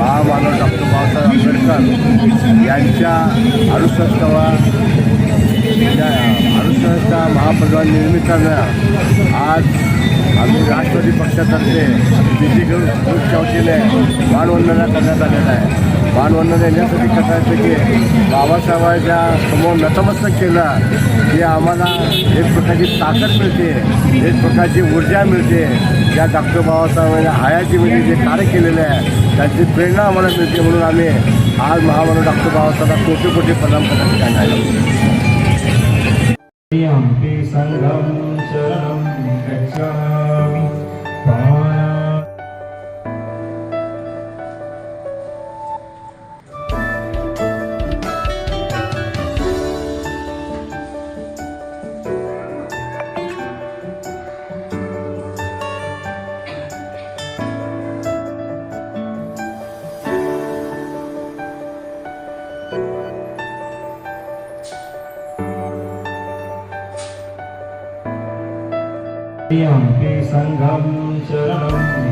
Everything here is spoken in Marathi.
महामानव डॉक्टर बाबासाहेब आंबेडकर यांच्या अडुसष्टवा या अडुसष्टच्या महाप्रधान निमित्तानं आज आम्ही राष्ट्रवादी पक्षातर्फे दिल्ली घेऊन वतीने मानवंदना करण्यात आलेला आहे. मानवंदना येण्यासाठी कसं की बाबासाहेबांच्या समोर नतमस्तक केलं. की आम्हाला एक प्रकारची ताकद मिळते. एक प्रकारची ऊर्जा मिळते. ज्या डॉक्टर बाबासाहेबांच्या हयातीमध्ये जे कार्य केलेले आहे त्याची प्रेरणा आम्हाला मिळते म्हणून आम्ही आज महामानव डॉक्टर बाबासाहेब कोटी कोटी प्रणाम करण्यासाठी आलो. सङ्गं शरणं